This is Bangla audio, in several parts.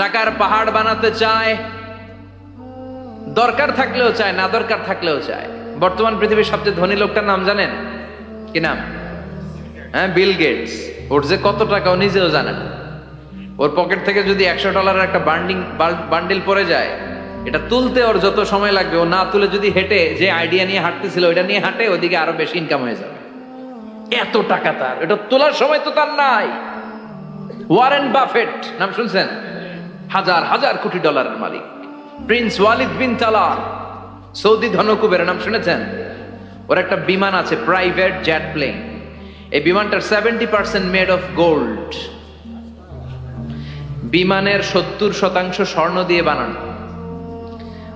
টাকার পাহাড় বানাতে চায়, দরকার থাকলেও চায়, না দরকার থাকলেও চায়। বর্তমান পৃথিবীর সবচেয়ে ধনী লোকটার নাম জানেন? কি নাম? হ্যাঁ বিল গেটস। ওর যে কত টাকা ও নিজেও জানে না। ওর পকেট থেকে যদি একশো ডলারের একটা বান্ডিং বান্ডিল পড়ে যায়, এটা তুলতে ওর যত সময় লাগবে, ও না তুলে যদি হেঁটে, যে আইডিয়া নিয়ে হাঁটতেছিল, ওইটা নিয়ে হাঁটে, ওদিকে আরও বেশি ইনকাম হয়ে যাবে। এত টাকা তার, এটা তোলার সময় তো তার নাই। ওয়ারেন বাফেট, নাম শুনছেন? হাজার হাজার কোটি ডলারের মালিক। Prince Walid bin Talal Saudi ধনকুবের নাম শুনেছেন? ওর একটা বিমান আছে, প্রাইভেট জেট প্লেন এই বিমানটার seventy percent made of gold বিমানের সত্তর শতাংশ স্বর্ণ দিয়ে বানানো।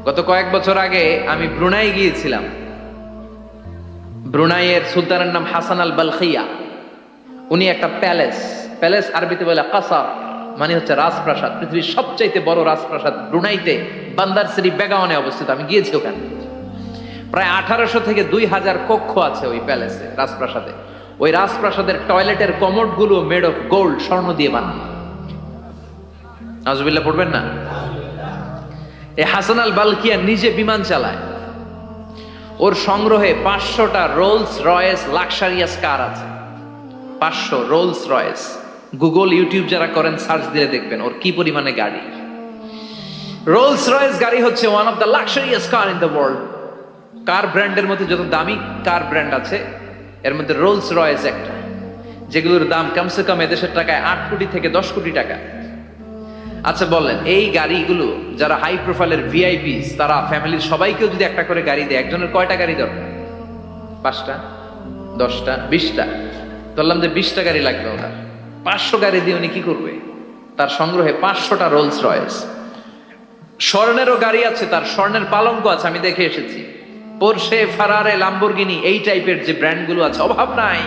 গত কয়েক বছর আগে আমি ব্রুনাই গিয়েছিলাম। ব্রুনাইয়ের সুলতানের নাম হাসান আল বালখিয়া উনি একটা প্যালেস প্যালেস আরবিতে বলে কাসার। মানে হচ্ছে রাজপ্রাসাদ, পৃথিবীর সবচাইতে বড় রাজপ্রাসাদ ব্রুনাইতে বান্দার শ্রী বেগাওয়ানে অবস্থিত। আমি গিয়েছি ওখানে। প্রায় আঠারোশো থেকে দুই হাজার কক্ষ আছে ওই প্যালেসে, রাজপ্রাসাদে। ওই রাজপ্রাসাদের টয়লেটের কমোডগুলো মেড অফ গোল্ড স্বর্ণ দিয়ে বানানো। নাজবিল্লা পড়বেন না? এই হাসান আল বালকিয়া নিজে বিমান চালায়। ওর সংগ্রহে পাঁচশোটা রোলস রয়েস লাক্সারিয়াস কার আছে। পাঁচশো রোলস রয়েস গুগল ইউটিউব যারা করেন সার্চ দিলে দেখবেন ওর কি পরিমাণে গাড়ি। রোলস রয়েস গাড়ি হচ্ছে one of the luxurious car in the world car ব্র্যান্ডের মধ্যে যত দামি কার ব্র্যান্ড আছে, এর মধ্যে রোলস রয়েস একটা। যেগুলোর দাম কমসে কম এদেশের টাকায় আট কোটি থেকে দশ কোটি টাকা। আচ্ছা বলেন, এই গাড়িগুলো যারা হাই প্রোফাইলের ভিআইপি তারা ফ্যামিলির সবাইকেও যদি একটা করে গাড়ি দেয়, একজনের কয়টা গাড়ি দরকার? পাঁচটা, দশটা, বিশটা। বললাম যে বিশটা গাড়ি লাগবে ওনার। পাঁচশো গাড়ি দিয়ে উনি কি করবে? তার সংগ্রহে পাঁচশোটা রোলস রয়েস স্বর্ণেরও গাড়ি আছে, তার স্বর্ণের পালঙ্ক আছে, আমি দেখে এসেছি। পোরশে ফারারে লাম্বরগিনি এই টাইপের যে ব্র্যান্ডগুলো আছে, অভাব নাই।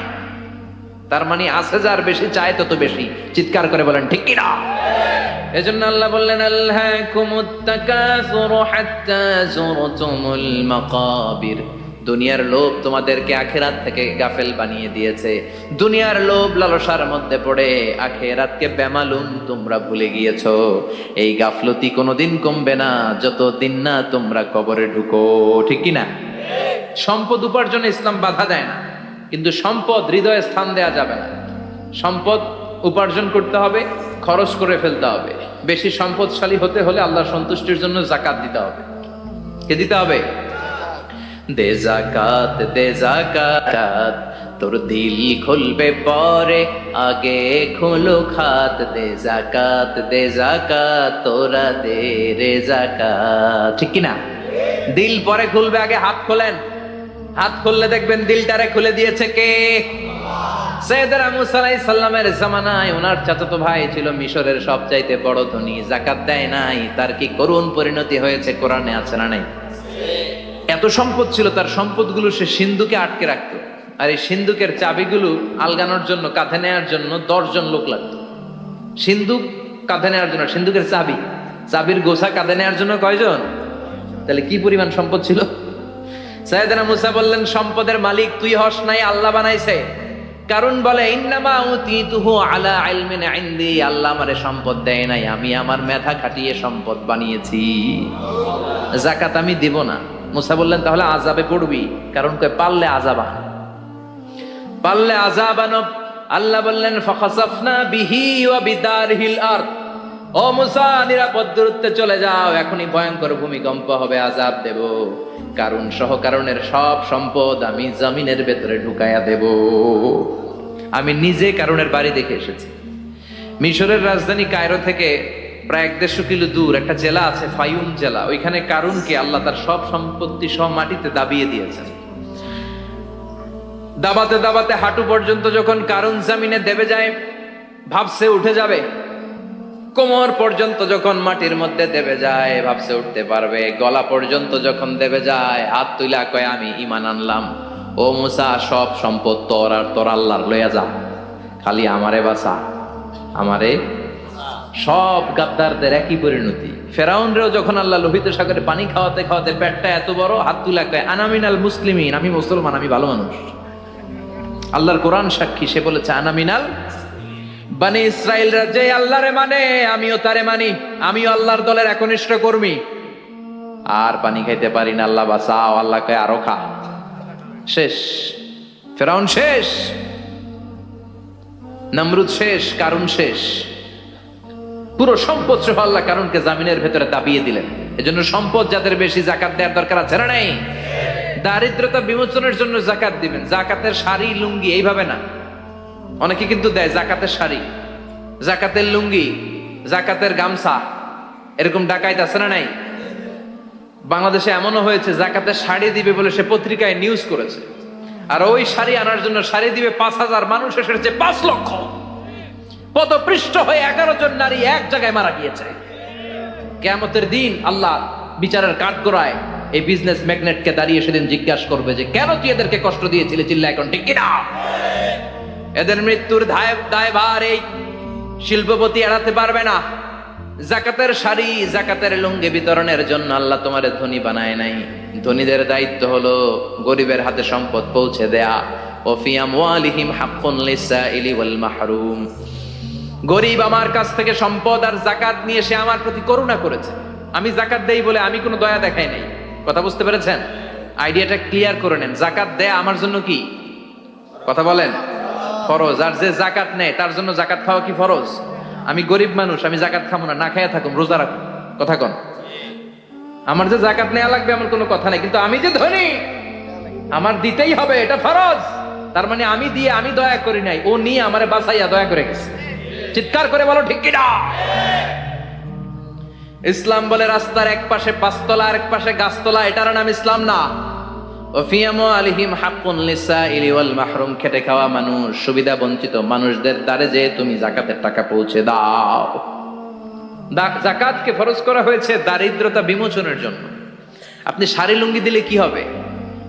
তার মানে আছে যার বেশি, চায় তত বেশি। চিৎকার করে বলেন, ঠিক কিনা? এজন্য আল্লাহ বললেন আল্লাহকুমুত তাকাসুরু হাত্তা যুরতুমুল মাকাবির। দুনিয়ার লোভ তোমাদেরকে আখেরাত থেকে গাফেল বানিয়ে দিয়েছে। দুনিয়ার লোভ লালসার মধ্যে পড়ে আখেরাতকে বেমালুম তোমরা ভুলে গিয়েছো। এই গাফলতি কোনোদিন কমবে না, যতদিন না তোমরা কবরে ঢুকো। ঠিক কি না সম্পদ উপার্জনে ইসলাম বাধা দেয় না, কিন্তু সম্পদ হৃদয়ে স্থান দেয়া যাবে না। সম্পদ উপার্জন করতে হবে, খরচ করে ফেলতে হবে। বেশি সম্পদশালী হতে হলে আল্লাহ সন্তুষ্টির জন্য জাকাত দিতে হবে। কে দিতে হবে? দে জাকাত দে জাকাত তোর দিল খুলবে পরে, আগে খোলো খাত। দে জাকাত দে জাকাত তোরা দে রে জাকাত ঠিক কি না দিল পরে খুলবে, আগে হাত খোলেন। হাত খুললে দেখবেন দিলটারে খুলে দিয়েছে কে? সৈয়দরা মুসা আলাইহিস সালামের জামানায় ওনার চাচাতো ভাই ছিল মিশরের সবচাইতে বড় ধনী। জাকাত দেয় নাই, তার কি করুণ পরিণতি হয়েছে কোরআনে আছে না নাই? এত সম্পদ ছিল, তার সম্পদগুলো সে সিন্ধুকে আটকে রাখতো। আর এই সিন্ধুকের চাবিগুলো আলগানোর জন্য, কাঁধে নেওয়ার জন্য দশজন লোক লাগতো। সিন্ধুক কাঁধে নেওয়ার জন্য, সিন্ধুকের চাবি। চাবির গোছা কাঁধে নেওয়ার জন্য কয়জন? তাহলে কি পরিমাণ সম্পদ ছিল? সাইয়েদনা মুসা বললেন, সম্পদের মালিক তুই হস নাই, আল্লাহ বানাইছে। কারণ বলে, ইন্নামা উতিতুহু আলা ইলমিন ইনদি। আল্লাহ আমারে সম্পদ দেয় নাই, আমি আমার মেধা খাটিয়ে সম্পদ বানিয়েছি। জাকাত আমি দিব না। মুসা বললেন, তাহলে আজাবে পড়বি। কারণ কয়, পারলে আজাব আন। পারলে আজাব আনব আল্লাহ বললেন, ফখাসাফনা বিহি ওয়া বিদারহিল আরদ। ও মুসা, নিরাপদ দূরত্বে চলে যাও, এখনই ভয়ঙ্কর ভূমিকম্প হবে আজাব দেব। কারণ সহ কারণের সব সম্পদ আমি জমিনের ভেতরে ঢুকাইয়া দেব। আমি নিজে কারণের বাড়ি দেখে এসেছি। মিশরের রাজধানী কায়রো থেকে প্রায় এক দেড়শো কিলো দূর একটা জেলা আছে ফাইউম জেলা। ওইখানে কারুনকে আল্লাহ তার সব সম্পত্তি সব মাটিতে দাবিয়ে দিয়েছেন। দাবাতে দাবাতে হাঁটু পর্যন্ত যখন কারুন জামিনে দেবে যায়, ভাবছে উঠে যাবে। কোমর পর্যন্ত যখন মাটির মধ্যে দেবে যায়, ভাবছে উঠতে পারবে। গলা পর্যন্ত যখন দেবে যায়, হাত তুইলা কয়, আমি ইমান আনলাম। ও মুসা, সব সম্পদ তোর আর তোর আল্লাহর লইয়া যা। খালি আমারে বাসা আমারে সব গাদ্দারদের একই পরিণতি। ফেরাউনরেও যখন আল্লাহ লোহিত সাগরে পানি খাওয়াতে খাওয়াতে পেটটা এত বড়, হাত তুলা কয়, আনামিনাল মুসলিমিন, আমি মুসলমান, আমি ভালো মানুষ। আল্লাহর কোরআন সাক্ষী, সে বলেছে, আনামিনাল বানি ইসরায়েল রাজ্যে আল্লাহরে মানে আমিও তারে মানি, আমিও আল্লাহর দলের একনিষ্ঠ কর্মী। আর পানি খাইতে পারি না, আল্লাহ বাঁচাও আল্লাহকে আরও খা। শেষ। ফেরাউন শেষ। নমরুদ শেষ কারণ শেষ। পুরো সম্পদ সহ আল্লাহ কারণকে জামিনের ভেতরে দাবিয়ে দিলেন। এজন্য সম্পদ যাদের বেশি জাকাত দেওয়ার দরকার আছে না নাই? দারিদ্রতা বিমোচনের জন্য জাকাত দিবেন। জাকাতের শাড়ি লুঙ্গি এইভাবে না। অনেকে কিন্তু দেয় জাকাতের শাড়ি জাকাতের লুঙ্গি, জাকাতের গামছা, এরকম ডাকাইত আছে না নাই? বাংলাদেশে এমনও হয়েছে, জাকাতের শাড়ি দিবে বলে সে পত্রিকায় নিউজ করেছে। আর ওই শাড়ি আনার জন্য শাড়ি দিবে পাঁচ হাজার মানুষ, এসেছে পাঁচ লক্ষ। পদপৃষ্ঠ হয়ে এগারো জন নারী এক জায়গায় মারা গিয়েছে। কেমতের দিন আল্লাহ বিচারের কাঠ এই বিজনেস ম্যাগনেটকে দাঁড়িয়ে সেদিন জিজ্ঞাসা করবে যে, কেন তুই এদেরকে কষ্ট দিয়েছিলে? চিল্লা এখন, ঠিক কিনা? এদের মৃত্যুর দায় দায়ভার এই শিল্পপতি এড়াতে পারবে না। জাকাতের শাড়ি, জাকাতের লুঙ্গি বিতরণের জন্য আল্লাহ তোমার ধনী বানায় নাই। ধনীদের দায়িত্ব হলো গরিবের হাতে সম্পদ পৌঁছে দেয়া। ওফিয়াম ওয়ালিহিম হাক্কুন লিসাইলি ওয়াল মাহরুম। গরিব আমার কাছ থেকে সম্পদ আর জাকাত নিয়ে সে আমার প্রতি করুণা করেছে। আমি জাকাত দেই বলে আমি কোনো দয়া দেখাই নাই। কথা বুঝতে পেরেছেন? আইডিয়াটা ক্লিয়ার করে নেন। জাকাত দেয়া আমার জন্য কি? কথা বলেন। ফরজ। আর যে জাকাত নেয়, তার জন্য জাকাত খাওয়া কি ফরজ? আমি গরিব মানুষ, আমি জাকাত খাব না না খাইয়া থাকুম, রোজা রাখুন। কথা কন। আমার যে জাকাত নেওয়া লাগবে আমার কোনো কথা নেই, কিন্তু আমি যে ধনী, আমার দিতেই হবে, এটা ফরজ। তার মানে আমি দিয়ে আমি দয়া করি নাই, ও নিয়ে আমারে বাঁচাইয়া দয়া করে গেছে। চিৎকার করে বলো, ঠিক কিনা? ইসলাম বলে রাস্তার এক পাশে পাঁচতলা আর এক পাশে গাছতলা, এটার নাম ইসলাম না। খাওয়া মানুষ, সুবিধা বঞ্চিত মানুষদের দ্বারে তুমি জাকাতের টাকা পৌঁছে দাও। জাকাতকে করা হয়েছে দারিদ্রতা বিমোচনের জন্য। আপনি শাড়ি লুঙ্গি দিলে কি হবে?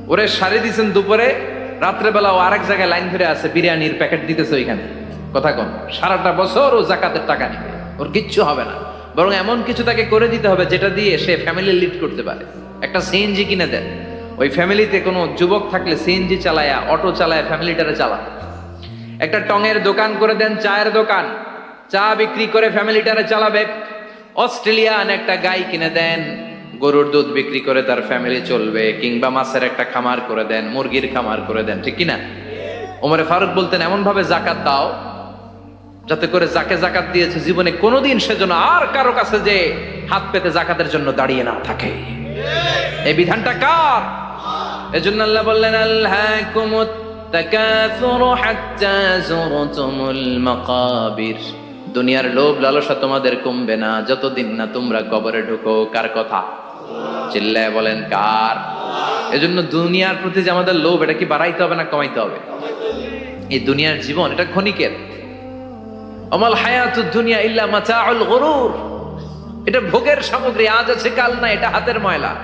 ওরে শাড়ি দিছেন দুপুরে রাত্রেবেলা ও আরেক জায়গায় লাইন ধরে আছে, বিরিয়ানির প্যাকেট দিতেছে ওইখানে। কথা কন, সারাটা বছর ও জাকাতের টাকা নিবে, ওর কিচ্ছু হবে না। বরং এমন কিছু তাকে করে দিতে হবে যেটা দিয়ে সে ফ্যামিলি লিড করতে পারে। একটা সিএনজি কিনে দেন। ওই ফ্যামিলিতে কোনো যুবক থাকলে সিএনজি চালায়া অটো চালায় ফ্যামিলিটারে চালা একটা টঙের দোকান করে দেন, চায়ের দোকান। চা বিক্রি করে ফ্যামিলিটারে চালাবে। অস্ট্রেলিয়ান একটা গাই কিনে দেন। গরুর দুধ বিক্রি করে তার ফ্যামিলি চলবে। কিংবা মাছের একটা খামার করে দেন, মুরগির খামার করে দেন, ঠিক কিনা? ওমরে ফারুক বলতেন এমন ভাবে জাকাত দাও যাতে করে যাকে জাকাত দিয়েছে জীবনে কোনোদিন সেজন্য আর কারও কাছে যে হাত পেতে জাকাতের জন্য দাঁড়িয়ে না থাকে। এই বিধানটা কার? এজন্য আল্লাহ বললেন আল্লাহ কুমুত তাকাসুরু হাত্তা যুরতুমুল মাকাবির। দুনিয়ার লোভ লালসা তোমাদের কমবে না, যতদিন না তোমরা কবরে ঢুকো। কার কথা? চিল্লায় বলেন, কার? এজন্য দুনিয়ার প্রতি যে আমাদের লোভ, এটা কি বাড়াইতে হবে না কমাইতে হবে? এই দুনিয়ার জীবন, এটা ক্ষণিকের। অমাল হায়াতুদ দুনিয়া ইল্লা মাতাউল গরুর। এটা ভোগের সামগ্রী, আজ আছে, কাল না এটা হাতের ময়লা।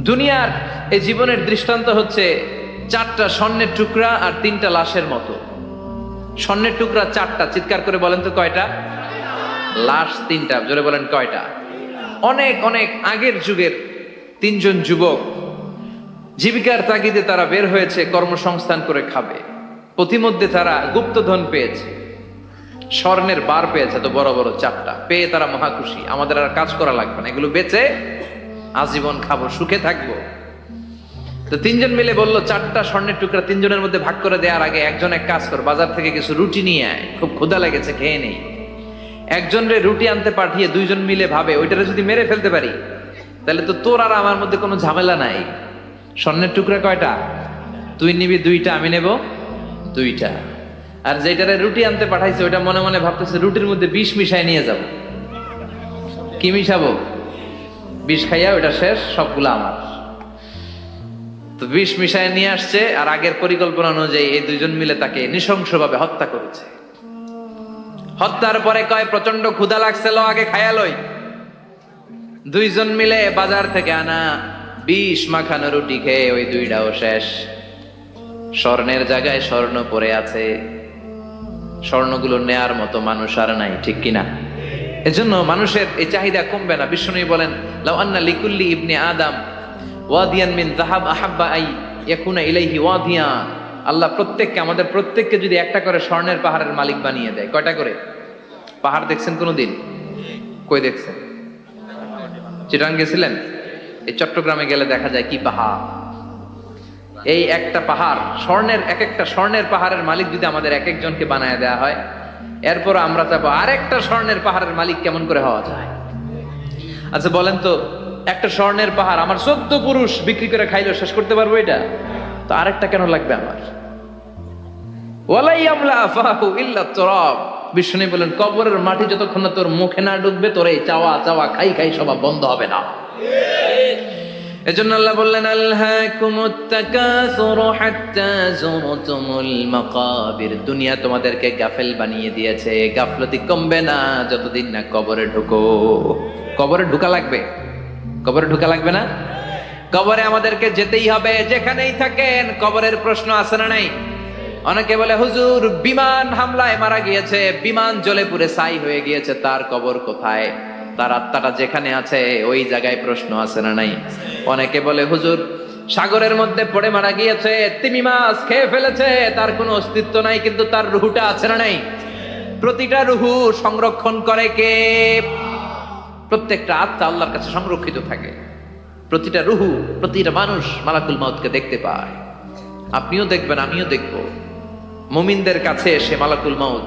দুনিয়ার এই জীবনের দৃষ্টান্ত হচ্ছে চারটা স্বর্ণের টুকরা আর তিনটা লাশের মতো। স্বর্ণের টুকরা চারটা, চিৎকার করে বলেন তো কয়টা? লাশ তিনটা, জোরে বলেন কয়টা? অনেক অনেক আগের যুগের তিনজন যুবক জীবিকার তাগিদে তারা বের হয়েছে, কর্মসংস্থান করে খাবে। প্রতিমধ্যে তারা গুপ্তধন পেয়েছে। স্বর্ণের বার পেয়েছে তো বড় বড় চারটা পেয়ে তারা মহা খুশি। আমাদের আর কাজ করা লাগবে না। এগুলো বেচে আজীবন খাব, সুখে থাকব। তো তিনজন মিলে বলল, চারটা স্বর্ণের টুকরা তিনজনের মধ্যে ভাগ করে দেওয়ার আগে একজন এক কাজ কর, বাজার থেকে কিছু রুটি নিয়ে আয়। খুব ক্ষুধা লেগেছে, খেয়ে নেই। একজন রে রুটি আনতে পাঠিয়ে দুইজন মিলে ভাবে, ওইটারে যদি মেরে ফেলতে পারি, তাহলে তো তোর আর আমার মধ্যে কোনো ঝামেলা নাই। স্বর্ণের টুকরা কয়টা? তুই নিবি দুইটা, আমি নেব দুইটা। আর যেটারে রুটি আনতে পাঠাইছে, ওইটা মনে মনে ভাবতেছে, রুটির মধ্যে বিষ মিশাই নিয়ে যাব। কি মিশাবো? বিষ খাইয়া ওইটা শেষ, সবগুলো আমার। তো বিষ মিশায় নিয়ে আসছে, আর আগের পরিকল্পনা অনুযায়ী এই দুইজন মিলে তাকে নৃশংসভাবে হত্যা করেছে। হত্যার পরে কয় প্রচণ্ড ক্ষুধা লাগছে, লো আগে খায়ালই দুইজন মিলে বাজার থেকে আনা বিষ মাখানো রুটি খেয়ে ওই দুইটাও শেষ। স্বর্ণের জায়গায় স্বর্ণ পড়ে আছে। স্বর্ণগুলো নেয়ার মতো মানুষ আর নাই, ঠিক কিনা? এজন্য মানুষের এই চাহিদা কমবে না। বিষ্ণু বলেন, লাউ আন্না লিকুল্লি ইবনে আদম ওয়াদিয়ান মিন যাহাব আহাব্বা আই ইয়াকুনা ইলাইহি ওয়াদিয়ান আল্লাহ প্রত্যেককে, আমাদের প্রত্যেককে যদি একটা করে স্বর্ণের পাহাড়ের মালিক বানিয়ে দেয়, কয়টা করে? পাহাড় দেখছেন কোনোদিন? কই দেখছেন? চিটাং গেছিলেন? এই চট্টগ্রামে গেলে দেখা যায় কি পাহাড়? এই একটা পাহাড়, স্বর্ণের এক একটা স্বর্ণের পাহাড়ের মালিক যদি আমাদের এক একজনকে বানায় দেওয়া হয়, এরপর আমরা চাবো আরেকটা স্বর্ণের পাহাড়ের মালিক কেমন করে হওয়া যায়? আচ্ছা বলেন তো, একটা স্বর্ণের পাহাড় আমার চোদ্দ পুরুষ বিক্রি করে খাইলেও শেষ করতে পারব এটা? তো আরেকটা কেন লাগবে আমার? ওয়ালাই বিষ্ণু বলেন, কবরের মাটি যতক্ষণ না তোর মুখে না ঢুকবে, তোর এই চাওয়া চাওয়া খাই খাই সব বন্ধ হবে না। এজন্য আল্লাহ বললেন দুনিয়া তোমাদেরকে গাফেল বানিয়ে দিয়েছে। গাফলতি কমবে না যতদিন না কবরে ঢুকো। কবরে ঢুকা লাগবে? কবরে ঢুকা লাগবে না? কবরে আমাদেরকে যেতেই হবে, যেখানেই থাকেন। কবরের প্রশ্ন আছে না নাই? অনেকে বলে, হুজুর, বিমান হামলায় মারা গিয়েছে। বিমান জ্বলে পুড়ে ছাই হয়ে গিয়েছে। তার কবর কোথায়? তার আত্মাটা যেখানে আছে, ওই জায়গায় প্রশ্ন আছে না নাই? অনেকে বলে, হুজুর, সাগরের মধ্যে পড়ে মারা গিয়েছে, তিমি মাছ খেয়ে ফেলেছে, তার কোনো অস্তিত্ব নাই, কিন্তু তার রুহুটা আছে না নাই? প্রতিটা রুহু সংরক্ষণ করে কে? প্রত্যেকটা আত্মা আল্লাহর কাছে সংরক্ষিত থাকে। প্রতিটা রুহু, প্রতিটা মানুষ মালাকুল মাউতকে দেখতে পায়। আপনিও দেখবেন, আমিও দেখব। মুমিনদের কাছে এসে মালাকুল মাউত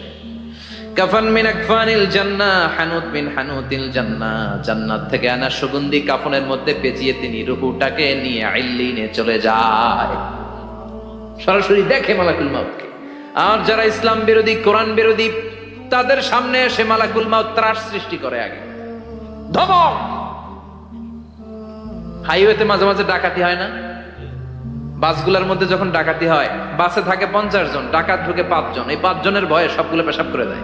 কাফান মিন জান্নাহ জান্নাত থেকে সুগন্ধি কাফনের মধ্যে পেঁচিয়ে তিনি রুহুটাকে নিয়ে চলে যায়। সরাসরি দেখে আর যারা ইসলাম বিরোধী, কোরআন বিরোধী, তাদের সামনে এসে মালাকুল মাউত ত্রাস সৃষ্টি করে আগে। হাইওয়েতে মাঝে মাঝে ডাকাতি হয় না? বাসগুলোর মধ্যে যখন ডাকাতি হয়, বাসে থাকে পঞ্চাশ জন, ডাকাত ঢুকে পাঁচজন। এই পাঁচজনের ভয়ে সবগুলো পেশাব করে দেয়।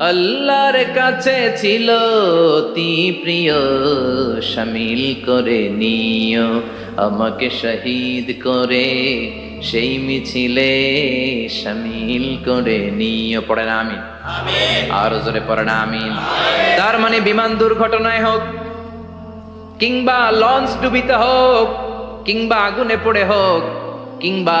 আল্লাহর কাছে ছিল অতি প্রিয় সামিল করে নিও আমাকে শহীদ করে সেই মিছিলে সামিল করে নিও। পড়ে না আমিন। আর জোরে পড়ে না আমিন। তার মানে বিমান দুর্ঘটনায় হোক কিংবা লঞ্চ ডুবিতে হোক কিংবা আগুনে পড়ে হোক কিংবা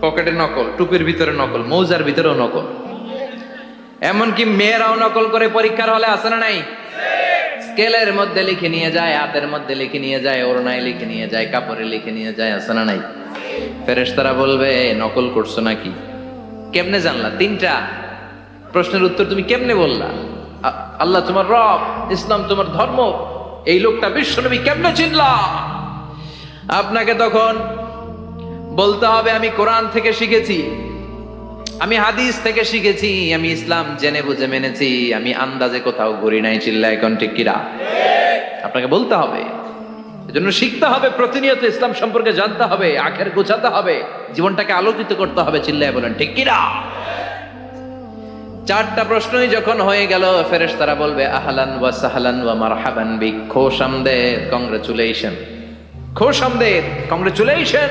পকেটে নকল, টুপির ভিতরে নকল, মৌজার ভিতরেও নকল। এমনকি মেয়েরাও নকল করে পরীক্ষার হলে আসে না নাই? স্কেলের মধ্যে লিখে নিয়ে যায়, হাতের মধ্যে লিখে নিয়ে যায়, ওড়নায় লিখে নিয়ে যায়, কাপড়ে লিখে নিয়ে যায় আসে না নাই? ফেরেশতারা বলবে, নকল করছ নাকি? কেমনে জানলা? তিনটা। প্রশ্নের উত্তর তুমি কেমনে বললা? আল্লাহ তোমার রব, ইসলাম তোমার ধর্ম, এই লোকটা বিশ্ব বিশ্বনবী কেমনে চিনলা? আপনাকে তখন বলতে হবে, আমি কোরআন থেকে শিখেছি। আমি হাদিস থেকে শিখেছি, আমি ইসলাম জেনে বুঝে মেনেছি, আমি আন্দাজে কোথাও ঘুরি নাই চিল্লা এখন ঠিক কিরা? আপনাকে বলতে হবে। এজন্য শিখতে হবে, প্রতিনিয়ত ইসলাম সম্পর্কে জানতে হবে, আখের গোছাতে হবে, জীবনটাকে আলোকিত করতে হবে, চিল্লায় বলেন, ঠিক কিরা? চারটা প্রশ্নই যখন হয়ে গেল ফেরেশ তারা বলবে, আহলান ওয়া সাহলান ওয়া মারহাবান বিক, খোশ আমদেদ কংগ্রেচুলেশন খোশ কংগ্রেচুলেশন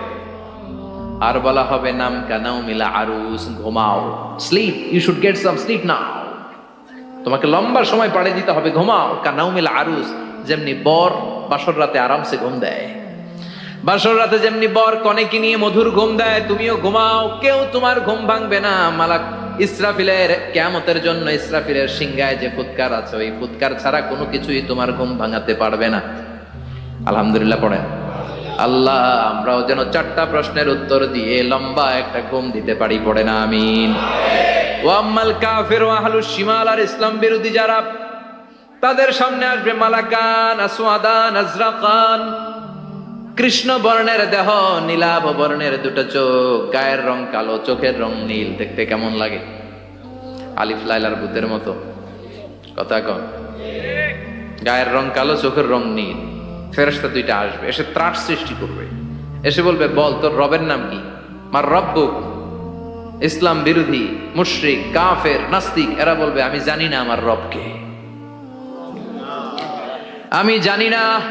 আর বলা হবে, নাম কানাও মিলা আরুস, ঘুমাও। Sleep you should get some sleep now তোমাকে লম্বা সময় পাড়ে দিতে হবে, ঘুমাও। কানাও মিলা আরুস, যেমনি বর বাসর রাতে আরামসে ঘুম দেয়। বাসর রাতে যেমনি বর কনেকে নিয়ে মধুর ঘুম দেয়, তুমিও ঘুমাও। কেউ তোমার ঘুম ভাঙবে না। মালাক ইসরাফিলের, কেয়ামতের জন্য ইসরাফিলের সিংগায় যে ফুৎকার আছে, ওই ফুৎকার ছাড়া কোনো কিছুই তোমার ঘুম ভাঙাতে পারবে না। আলহামদুলিল্লাহ, পড়েন। আল্লাহ, আমরাও যেন চারটা প্রশ্নের উত্তর দিয়ে লম্বা একটা ঘুম দিতে পারি, পড়ে না, আমিন। আর ইসলাম বিরোধী যারা, তাদের সামনে আসবে মালাকান, আসওয়াদান, আজরাকান। কৃষ্ণ বর্ণের দেহ, নীলাভ বর্ণের দুটো চোখ, গায়ের রং কালো, চোখের রং নীল, দেখতে কেমন লাগে? আলিফ লাইলার ভূতের মতো। কথা কন। গায়ের রং কালো, চোখের রং নীল। ফেরস্তা দুইটা আসবে, এসে ত্রাস সৃষ্টি করবে। এসে বলবে, বল, তোর রবের নাম কি? মার রব্বুক। ইসলাম বিরোধী, মুশরিক, কাফের, নাস্তিক, এরা বলবে, আমি জানি না আমার রবকে। আমি জানি না,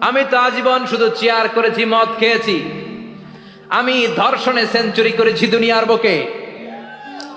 আমি তো আজীবন শুধু চেয়ার করেছি, মদ খেয়েছি। আমি ধর্ষণে সেঞ্চুরি করেছি দুনিয়ার বুকে।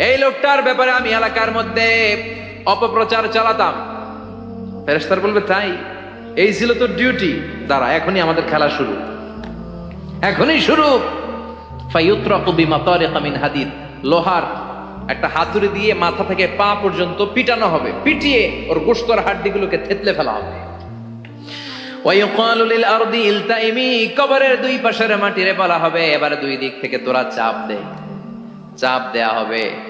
এই লোকটার ব্যাপারে আমি এলাকার মধ্যে অপপ্রচার চালাতাম। ফেরেস্তার বলবে, তাই? এই ছিল তো ডিউটি দাঁড়া, এখনই আমাদের খেলা শুরু। এখনই শুরু। হাদিদ। লোহার একটা হাতুড়ি দিয়ে মাথা থেকে পা পর্যন্ত পিটানো হবে। পিটিয়ে ওর গোস্তর হাড্ডিগুলোকে থেতলে ফেলা হবে। কবরের দুই পাশের মাটিরে বলা হবে। এবারে দুই দিক থেকে তোরা চাপ দে। চাপ দেয়া হবে।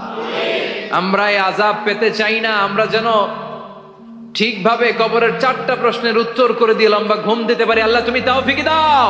আমরা এই আজাব পেতে চাই না, আমরা যেন ঠিকভাবে কবরের চারটা প্রশ্নের উত্তর করে দিয়ে লম্বা ঘুম দিতে পারি। আল্লাহ তুমি তাও ফিকে দাও।